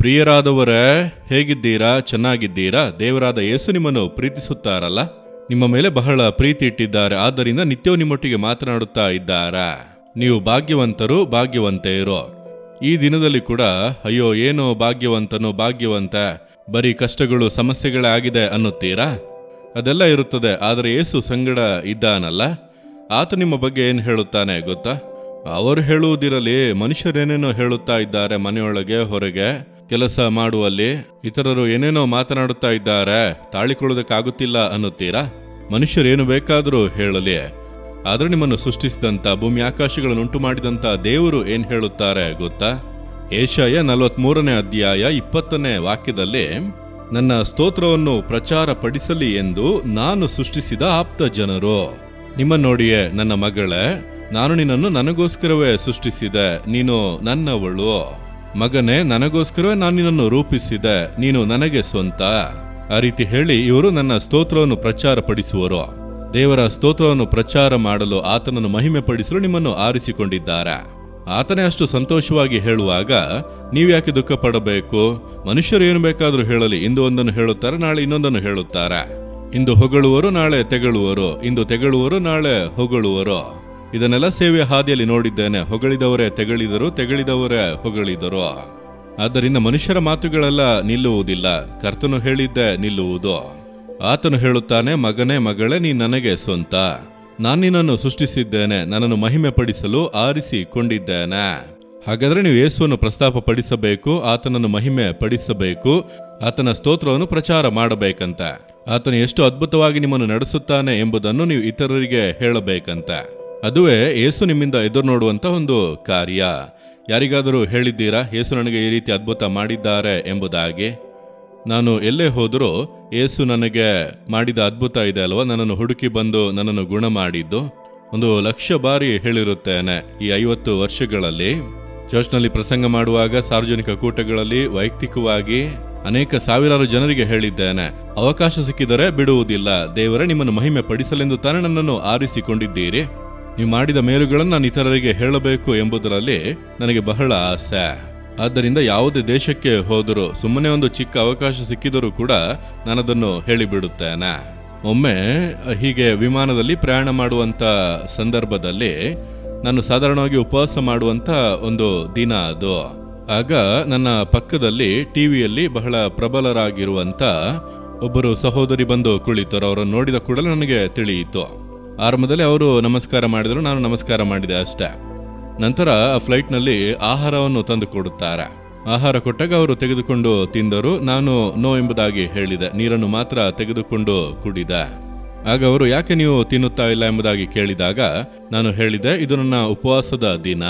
ಪ್ರಿಯರಾದವರೇ, ಹೇಗಿದ್ದೀರಾ? ಚೆನ್ನಾಗಿದ್ದೀರಾ? ದೇವರಾದ ಯೇಸು ನಿಮ್ಮನ್ನು ಪ್ರೀತಿಸುತ್ತಾರಲ್ಲ? ನಿಮ್ಮ ಮೇಲೆ ಬಹಳ ಪ್ರೀತಿ ಇಟ್ಟಿದ್ದಾರೆ, ಆದ್ದರಿಂದ ನಿತ್ಯವೂ ನಿಮ್ಮೊಟ್ಟಿಗೆ ಮಾತನಾಡುತ್ತಾ ಇದ್ದಾರಾ? ನೀವು ಭಾಗ್ಯವಂತರು, ಭಾಗ್ಯವಂತೆಯರು. ಈ ದಿನದಲ್ಲಿ ಕೂಡ, ಅಯ್ಯೋ, ಏನೋ ಭಾಗ್ಯವಂತನು ಭಾಗ್ಯವಂತ, ಬರೀ ಕಷ್ಟಗಳು, ಸಮಸ್ಯೆಗಳೇ ಆಗಿದೆ ಅನ್ನುತ್ತೀರಾ? ಅದೆಲ್ಲ ಇರುತ್ತದೆ, ಆದರೆ ಏಸು ಸಂಗಡ ಇದ್ದಾನಲ್ಲ? ಆತ ನಿಮ್ಮ ಬಗ್ಗೆ ಏನು ಹೇಳುತ್ತಾನೆ ಗೊತ್ತಾ? ಅವರು ಹೇಳುವುದಿರಲಿ, ಮನುಷ್ಯರೇನೇನೋ ಹೇಳುತ್ತಾ ಇದ್ದಾರೆ ಮನೆಯೊಳಗೆ, ಹೊರಗೆ. ಕೆಲಸ ಮಾಡುವಲ್ಲಿ ಇತರರು ಏನೇನೋ ಮಾತನಾಡುತ್ತಾ ಇದ್ದಾರೆ, ತಾಳಿಕೊಳ್ಳೋದಕ್ಕಾಗುತ್ತಿಲ್ಲ ಅನ್ನುತ್ತೀರಾ? ಮನುಷ್ಯರೇನು ಬೇಕಾದರೂ ಹೇಳಲಿ. ಆದರೆ ನಿಮ್ಮನ್ನು ಸೃಷ್ಟಿಸಿದಂತ ಭೂಮಿ ಆಕಾಶಗಳನ್ನುಂಟು ಮಾಡಿದಂತ ದೇವರು ಏನ್ ಹೇಳುತ್ತಾರೆ ಗೊತ್ತಾ? ಏಷಯ ನಲವತ್ಮೂರನೇ ಅಧ್ಯಾಯ ಇಪ್ಪತ್ತನೇ ವಾಕ್ಯದಲ್ಲಿ, ನನ್ನ ಸ್ತೋತ್ರವನ್ನು ಪ್ರಚಾರ ಪಡಿಸಲಿ ಎಂದು ನಾನು ಸೃಷ್ಟಿಸಿದ ಆಪ್ತ ಜನರು. ನಿಮ್ಮ ನೋಡಿಯೇ, ನನ್ನ ಮಗಳೇ, ನಾನು ನಿನ್ನನ್ನು ನನಗೋಸ್ಕರವೇ ಸೃಷ್ಟಿಸಿದೆ, ನೀನು ನನ್ನವಳು. ಮಗನೇ, ನನಗೋಸ್ಕರವೇ ನಾನು ನಿನ್ನನ್ನು ರೂಪಿಸಿದೆ. ನೀನು ನನಗೆ ಸ್ವಂತ. ಆ ರೀತಿ ಹೇಳಿ ಇವರು ನನ್ನ ಸ್ತೋತ್ರವನ್ನು ಪ್ರಚಾರ ಪಡಿಸುವರು. ದೇವರ ಸ್ತೋತ್ರವನ್ನು ಪ್ರಚಾರ ಮಾಡಲು ಆತನನ್ನು ಮಹಿಮೆ ಪಡಿಸಲು ನಿಮ್ಮನ್ನು ಆರಿಸಿಕೊಂಡಿದ್ದಾರೆ. ಆತನೇ ಅಷ್ಟು ಸಂತೋಷವಾಗಿ ಹೇಳುವಾಗ ನೀವ್ಯಾಕೆ ದುಃಖ ಪಡಬೇಕು ಮನುಷ್ಯರು ಏನು ಬೇಕಾದರೂ ಹೇಳಲಿ. ಇಂದು ಒಂದನ್ನು ಹೇಳುತ್ತಾರೆ, ನಾಳೆ ಇನ್ನೊಂದನ್ನು ಹೇಳುತ್ತಾರೆ. ಇಂದು ಹೊಗಳುವರು, ನಾಳೆ ತೆಗಳುವರು. ಇಂದು ತೆಗಳುವರು, ನಾಳೆ ಹೊಗಳುವರು. ಇದನ್ನೆಲ್ಲ ಸೇವೆಯ ಹಾದಿಯಲ್ಲಿ ನೋಡಿದ್ದೇನೆ. ಹೊಗಳಿದವರೇ ತೆಗಳಿದರು, ತೆಗಳಿದವರೇ ಹೊಗಳಿದರು. ಆದ್ದರಿಂದ ಮನುಷ್ಯರ ಮಾತುಗಳೆಲ್ಲ ನಿಲ್ಲುವುದಿಲ್ಲ. ಕರ್ತನು ಹೇಳಿದ್ದೆ ನಿಲ್ಲುವುದು. ಆತನು ಹೇಳುತ್ತಾನೆ, ಮಗನೇ, ಮಗಳೇ, ನೀ ನನಗೆ ಸ್ವಂತ. ನಾನು ನಿನ್ನನ್ನು ಸೃಷ್ಟಿಸಿದ್ದೇನೆ, ನನ್ನನ್ನು ಮಹಿಮೆ ಪಡಿಸಲು ಆರಿಸಿಕೊಂಡಿದ್ದೇನೆ. ಹಾಗಾದರೆ ನೀವು ಯೇಸುವನ್ನು ಪ್ರಸ್ತಾಪ ಪಡಿಸಬೇಕು ಆತನನ್ನು ಮಹಿಮೆ ಪಡಿಸಬೇಕು ಆತನ ಸ್ತೋತ್ರವನ್ನು ಪ್ರಚಾರ ಮಾಡಬೇಕಂತ. ಆತನು ಎಷ್ಟು ಅದ್ಭುತವಾಗಿ ನಿಮ್ಮನ್ನು ನಡೆಸುತ್ತಾನೆ ಎಂಬುದನ್ನು ನೀವು ಇತರರಿಗೆ ಹೇಳಬೇಕಂತ. ಅದುವೇ ಏಸು ನಿಮ್ಮಿಂದ ಎದುರು ನೋಡುವಂಥ ಒಂದು ಕಾರ್ಯ. ಯಾರಿಗಾದರೂ ಹೇಳಿದ್ದೀರಾ, ಏಸು ನನಗೆ ಈ ರೀತಿ ಅದ್ಭುತ ಮಾಡಿದ್ದಾರೆ ಎಂಬುದಾಗಿ? ನಾನು ಎಲ್ಲೇ ಹೋದರೂ ಏಸು ನನಗೆ ಮಾಡಿದ ಅದ್ಭುತ ಇದೆ ಅಲ್ವಾ? ನನ್ನನ್ನು ಹುಡುಕಿ ಬಂದು ನನ್ನನ್ನು ಗುಣ ಮಾಡಿದ್ದು. ಒಂದು ಲಕ್ಷ ಬಾರಿ ಹೇಳಿರುತ್ತೇನೆ ಈ ಐವತ್ತು ವರ್ಷಗಳಲ್ಲಿ. ಚರ್ಚ್ನಲ್ಲಿ ಪ್ರಸಂಗ ಮಾಡುವಾಗ, ಸಾರ್ವಜನಿಕ ಕೂಟಗಳಲ್ಲಿ, ವೈಯಕ್ತಿಕವಾಗಿ ಅನೇಕ ಸಾವಿರಾರು ಜನರಿಗೆ ಹೇಳಿದ್ದೇನೆ. ಅವಕಾಶ ಸಿಕ್ಕಿದರೆ ಬಿಡುವುದಿಲ್ಲ. ದೇವರೇ ನಿಮ್ಮನ್ನು ಮಹಿಮೆ ಪಡಿಸಲೆಂದು ತಾನೇ ನನ್ನನ್ನು ಆರಿಸಿಕೊಂಡಿದ್ದೀರಿ. ನೀವು ಮಾಡಿದ ಮೇಲುಗಳನ್ನು ನಾನು ಇತರರಿಗೆ ಹೇಳಬೇಕು ಎಂಬುದರಲ್ಲಿ ನನಗೆ ಬಹಳ ಆಸೆ. ಆದ್ದರಿಂದ ಯಾವುದೇ ದೇಶಕ್ಕೆ ಹೋದರೂ, ಸುಮ್ಮನೆ ಒಂದು ಚಿಕ್ಕ ಅವಕಾಶ ಸಿಕ್ಕಿದರೂ ಕೂಡ ನಾನದನ್ನು ಹೇಳಿಬಿಡುತ್ತೇನೆ. ಒಮ್ಮೆ ಹೀಗೆ ವಿಮಾನದಲ್ಲಿ ಪ್ರಯಾಣ ಮಾಡುವಂಥ ಸಂದರ್ಭದಲ್ಲಿ ನಾನು ಸಾಧಾರಣವಾಗಿ ಉಪವಾಸ ಮಾಡುವಂಥ ಒಂದು ದಿನ ಅದು. ಆಗ ನನ್ನ ಪಕ್ಕದಲ್ಲಿ ಟಿವಿಯಲ್ಲಿ ಬಹಳ ಪ್ರಬಲರಾಗಿರುವಂಥ ಒಬ್ಬರು ಸಹೋದರಿ ಬಂದು ಕುಳಿತರು, ಅವರನ್ನು ನೋಡಿದ ಕೂಡಲೇ ನನಗೆ ತಿಳಿಯಿತು. ಆರಂಭದಲ್ಲಿ ಅವರು ನಮಸ್ಕಾರ ಮಾಡಿದರು, ನಾನು ನಮಸ್ಕಾರ ಮಾಡಿದೆ ಅಷ್ಟೇ. ನಂತರ ಆ ಫ್ಲೈಟ್ನಲ್ಲಿ ಆಹಾರವನ್ನು ತಂದು ಕೊಡುತ್ತಾರೆ. ಆಹಾರ ಕೊಟ್ಟಾಗ ಅವರು ತೆಗೆದುಕೊಂಡು ತಿಂದರು, ನಾನು ನೋ ಎಂಬುದಾಗಿ ಹೇಳಿದೆ, ನೀರನ್ನು ಮಾತ್ರ ತೆಗೆದುಕೊಂಡು ಕುಡಿದೆ. ಆಗ ಅವರು, ಯಾಕೆ ನೀವು ತಿನ್ನುತ್ತಾ ಇಲ್ಲ ಎಂಬುದಾಗಿ ಕೇಳಿದಾಗ, ನಾನು ಹೇಳಿದೆ, ಇದು ನನ್ನ ಉಪವಾಸದ ದಿನ.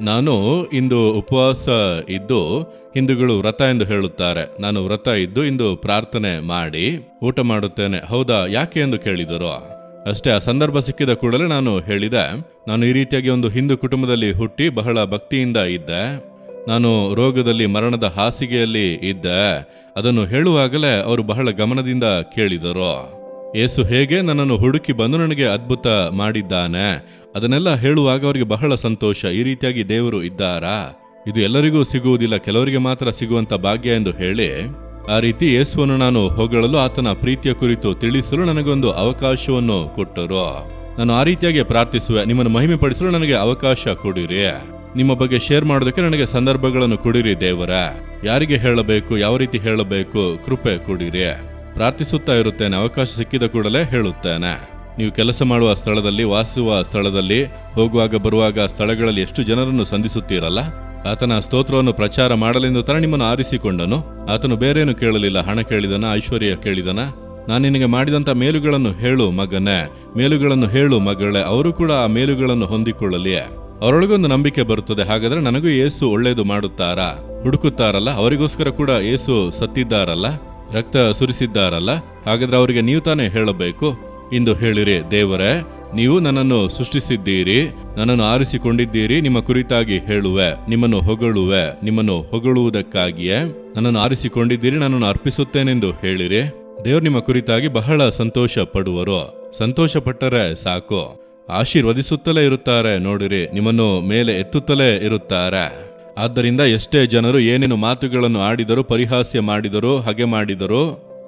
ನಾನು ಇಂದು ಉಪವಾಸ ಇದ್ದು, ಹಿಂದೂಗಳು ವ್ರತ ಎಂದು ಹೇಳುತ್ತಾರೆ. ನಾನು ವ್ರತ ಇದ್ದು, ಇಂದು ಪ್ರಾರ್ಥನೆ ಮಾಡಿ, ಊಟ ಮಾಡುತ್ತೇನೆ. ಹೌದಾ, ಯಾಕೆ? ಎಂದು ಕೇಳಿದರು. ಅಷ್ಟೇ ಆ ಸಂದರ್ಭ ಸಿಕ್ಕಿದ ಕೂಡಲೇ ನಾನು ಹೇಳಿದೆ, ನಾನು ಈ ರೀತಿಯಾಗಿ ಒಂದು ಹಿಂದೂ ಕುಟುಂಬದಲ್ಲಿ ಹುಟ್ಟಿ ಬಹಳ ಭಕ್ತಿಯಿಂದ ಇದ್ದೆ. ನಾನು ರೋಗದಲ್ಲಿ ಮರಣದ ಹಾಸಿಗೆಯಲ್ಲಿ ಇದ್ದೆ. ಅದನ್ನು ಹೇಳುವಾಗಲೇ ಅವರು ಬಹಳ ಗಮನದಿಂದ ಕೇಳಿದರು. ಏಸು ಹೇಗೆ ನನ್ನನ್ನು ಹುಡುಕಿ ಬಂದು ನನಗೆ ಅದ್ಭುತ ಮಾಡಿದ್ದಾನೆ? ಅದನ್ನೆಲ್ಲ ಹೇಳುವಾಗ ಅವರಿಗೆ ಬಹಳ ಸಂತೋಷ. ಈ ರೀತಿಯಾಗಿ ದೇವರು ಇದ್ದಾರಾ? ಇದು ಎಲ್ಲರಿಗೂ ಸಿಗುವುದಿಲ್ಲ, ಕೆಲವರಿಗೆ ಮಾತ್ರ ಸಿಗುವಂತ ಭಾಗ್ಯ ಎಂದು ಹೇಳಿ ಆ ರೀತಿ ಯೇಸುವನ್ನು ನಾನು ಹೊಗಳಲು ಆತನ ಪ್ರೀತಿಯ ಕುರಿತು ತಿಳಿಸಲು ನನಗೊಂದು ಅವಕಾಶವನ್ನು ಕೊಟ್ಟರು. ನಾನು ಆ ರೀತಿಯಾಗಿ ಪ್ರಾರ್ಥಿಸುವೆ. ನಿಮ್ಮನ್ನು ಮಹಿಮೆ ಪಡಿಸಲು ನನಗೆ ಅವಕಾಶ ಕೊಡಿರಿ. ನಿಮ್ಮ ಬಗ್ಗೆ ಶೇರ್ ಮಾಡೋದಕ್ಕೆ ನನಗೆ ಸಂದರ್ಭಗಳನ್ನು ಕೊಡಿರಿ ದೇವರ. ಯಾರಿಗೆ ಹೇಳಬೇಕು, ಯಾವ ರೀತಿ ಹೇಳಬೇಕು ಕೃಪೆ ಕೊಡಿರಿ. ಪ್ರಾರ್ಥಿಸುತ್ತಾ ಇರುತ್ತೇನೆ. ಅವಕಾಶ ಸಿಕ್ಕಿದ ಕೂಡಲೇ ಹೇಳುತ್ತೇನೆ. ನೀವು ಕೆಲಸ ಮಾಡುವ ಸ್ಥಳದಲ್ಲಿ, ವಾಸಿಸುವ ಸ್ಥಳದಲ್ಲಿ, ಹೋಗುವಾಗ, ಬರುವಾಗ ಸ್ಥಳಗಳಲ್ಲಿ ಎಷ್ಟು ಜನರನ್ನು ಸಂಧಿಸುತ್ತೀರಲ್ಲ? ಆತನ ಸ್ತೋತ್ರವನ್ನು ಪ್ರಚಾರ ಮಾಡಲೆಂದು ತರ ನಿಮ್ಮನ್ನು ಆರಿಸಿಕೊಂಡನು. ಆತನು ಬೇರೇನು ಕೇಳಲಿಲ್ಲ. ಹಣ ಕೇಳಿದನ? ಐಶ್ವರ್ಯ ಕೇಳಿದನ? ನಾನು ನಿನಗೆ ಮಾಡಿದಂತ ಮೇಲುಗಳನ್ನು ಹೇಳು ಮಗನೇ. ಮೇಲುಗಳನ್ನು ಹೇಳು ಮಗಳೇ. ಅವರು ಕೂಡ ಆ ಮೇಲುಗಳನ್ನು ಹೊಂದಿಕೊಳ್ಳಲಿ ಅವರೊಳಗೊಂದು ನಂಬಿಕೆ ಬರುತ್ತದೆ. ಹಾಗಾದ್ರೆ ನನಗೂ ಏಸು ಒಳ್ಳೇದು ಮಾಡುತ್ತಾರಾ? ಹುಡುಕುತ್ತಾರಲ್ಲ? ಅವರಿಗೋಸ್ಕರ ಕೂಡ ಏಸು ಸತ್ತಿದ್ದಾರಲ್ಲ? ರಕ್ತ ಸುರಿಸಿದ್ದಾರಲ್ಲ? ಹಾಗಾದ್ರೆ ಅವರಿಗೆ ನೀವು ತಾನೇ ಹೇಳಬೇಕು? ಇಂದು ಹೇಳಿರಿ, ದೇವರೇ ನೀವು ನನ್ನನ್ನು ಸೃಷ್ಟಿಸಿದ್ದೀರಿ, ನನ್ನನ್ನು ಆರಿಸಿಕೊಂಡಿದ್ದೀರಿ, ನಿಮ್ಮ ಕುರಿತಾಗಿ ಹೇಳುವೆ, ನಿಮ್ಮನ್ನು ಹೊಗಳುವೆ, ನಿಮ್ಮನ್ನು ಹೊಗಳುವುದಕ್ಕಾಗಿಯೇ ನನ್ನನ್ನು ಆರಿಸಿಕೊಂಡಿದ್ದೀರಿ, ನನ್ನನ್ನು ಅರ್ಪಿಸುತ್ತೇನೆಂದು ಹೇಳಿರಿ. ದೇವರು ನಿಮ್ಮ ಕುರಿತಾಗಿ ಬಹಳ ಸಂತೋಷ ಪಡುವರು ಸಂತೋಷ ಪಟ್ಟರೆ ಸಾಕು. ಆಶೀರ್ವದಿಸುತ್ತಲೇ ಇರುತ್ತಾರೆ, ನೋಡಿರಿ, ನಿಮ್ಮನ್ನು ಮೇಲೆ ಎತ್ತುತ್ತಲೇ ಇರುತ್ತಾರೆ. ಆದ್ದರಿಂದ ಎಷ್ಟೇ ಜನರು ಏನೇನು ಮಾತುಗಳನ್ನು ಆಡಿದರೂ, ಪರಿಹಾಸ್ಯ ಮಾಡಿದರೂ, ಹಾಗೆ ಮಾಡಿದರೂ,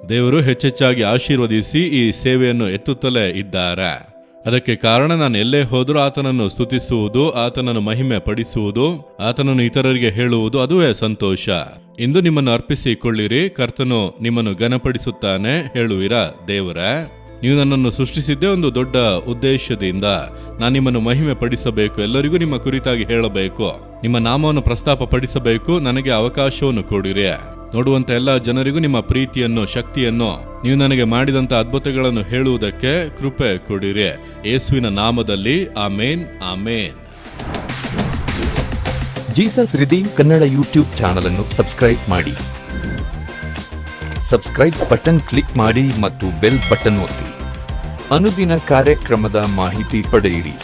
ದೇವರು ಹೆಚ್ಚೆಚ್ಚಾಗಿ ಆಶೀರ್ವದಿಸಿ ಈ ಸೇವೆಯನ್ನು ಎತ್ತುತ್ತಲೇ ಇದ್ದಾರೆ. ಅದಕ್ಕೆ ಕಾರಣ ನಾನು ಎಲ್ಲೇ ಹೋದರೂ ಆತನನ್ನು ಸ್ತುತಿಸುವುದು, ಆತನನ್ನು ಮಹಿಮೆ ಪಡಿಸುವುದು ಆತನನ್ನು ಇತರರಿಗೆ ಹೇಳುವುದು ಅದುವೇ ಸಂತೋಷ. ಇಂದು ನಿಮ್ಮನ್ನು ಅರ್ಪಿಸಿಕೊಳ್ಳಿರಿ, ಕರ್ತನು ನಿಮ್ಮನ್ನು ಘನಪಡಿಸುತ್ತಾನೆ, ಹೇಳುವಿರಾ ದೇವರ. ನೀವು ನನ್ನನ್ನು ಸೃಷ್ಟಿಸಿದ್ದೇ ಒಂದು ದೊಡ್ಡ ಉದ್ದೇಶದಿಂದ. ನಾನು ನಿಮ್ಮನ್ನು ಮಹಿಮೆ ಪಡಿಸಬೇಕು ಎಲ್ಲರಿಗೂ ನಿಮ್ಮ ಕುರಿತಾಗಿ ಹೇಳಬೇಕು. ನಿಮ್ಮ ನಾಮವನ್ನು ಪ್ರಸ್ತಾಪ ಪಡಿಸಬೇಕು ನನಗೆ ಅವಕಾಶವನ್ನು ಕೊಡಿರಿ. ನೋಡುವಂತ ಎಲ್ಲ ಜನರಿಗೂ ನಿಮ್ಮ ಪ್ರೀತಿಯನ್ನು, ಶಕ್ತಿಯನ್ನು, ನೀವು ನನಗೆ ಮಾಡಿದಂತ ಅದ್ಭುತಗಳನ್ನು ಹೇಳುವುದಕ್ಕೆ ಕೃಪೆ ಕೊಡಿರಿ. ಯೇಸುವಿನ ನಾಮದಲ್ಲಿ ಆಮೇನ್ ಆಮೇನ್. Jesus redeem Kannada YouTube channel ಅನ್ನು ಸಬ್ಸ್ಕ್ರೈಬ್ ಮಾಡಿ. ಸಬ್ಸ್ಕ್ರೈಬ್ ಬಟನ್ ಕ್ಲಿಕ್ ಮಾಡಿ ಮತ್ತು ಬೆಲ್ ಬಟನ್ ಒತ್ತಿ. ಅನುದಿನ ಕಾರ್ಯಕ್ರಮದ ಮಾಹಿತಿ ಪಡೆಯಿರಿ.